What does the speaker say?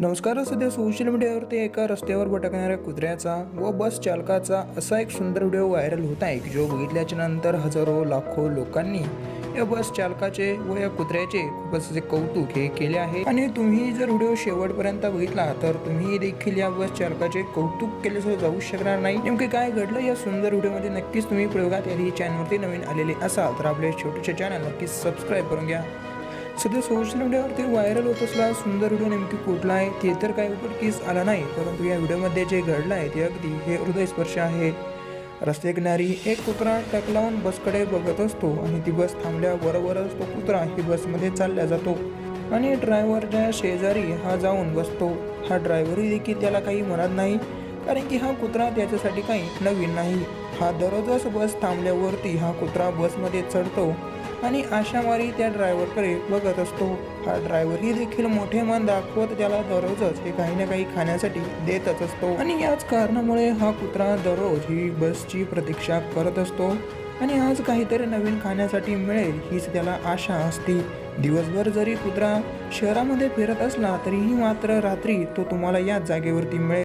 नमस्कार सध्या सोशल मीडियावरती एका रस्त्यावर भटकणाऱ्या कुत्र्याचा व बस चालकाचा असा एक सुंदर व्हिडिओ व्हायरल होत आहे की जो बघितल्याच्या नंतर हजारो लाखो लोकांनी या बस चालकाचे व या कुत्र्याचे खूपच असे कौतुक हे केले आहे. आणि तुम्ही जर व्हिडिओ शेवटपर्यंत बघितला तर तुम्ही देखील या बस चालकाचे कौतुक केल्याशिवाय जाऊ शकणार नाही. नेमके काय घडलं? या सुंदर व्हिडिओमध्ये नक्कीच तुम्ही प्रयोगात यादी चॅनलवरती नवीन आलेले असाल तर आपले छोटेसे चॅनल नक्कीच सबस्क्राईब करून घ्या. सध्या सोशल मीडियावरती व्हायरल होत असला सुंदर व्हिडिओ नेमकी कुठला आहे ते तर काही उघडकीस आला नाही परंतु या व्हिडिओमध्ये जे घडलं आहे ते अगदी हे हृदयस्पर्श आहे. रस्ते किनारी एक कुत्रा टक लावून बसकडे बघत असतो आणि ती बस थांबल्याबरोबरच तो कुत्रा ही बसमध्ये चालला जातो आणि ड्रायव्हरच्या शेजारी हा जाऊन बसतो. हा ड्रायव्हरही देखील त्याला काही म्हणत नाही कारण की हा कुत्रा त्याच्यासाठी काही नवीन नाही. हा दररोजच बस थांबल्यावरती हा कुत्रा बसमध्ये चढतो आणि आशामारी त्या ड्रायव्हरकडे बघत असतो. हा ड्रायव्हरही देखील मोठे मन दाखवत त्याला दररोजच हे काही ना काही खाण्यासाठी देतच असतो. आणि याच कारणामुळे हा कुत्रा दररोज ही बसची प्रतीक्षा करत असतो आणि आज काहीतरी नवीन खाण्यासाठी मिळेल हीच त्याला आशा असते. दिवसभर जरी कुत्रा शहरामध्ये फिरत असला तरीही मात्र रात्री तो तुम्हाला याच जागेवरती मिळेल.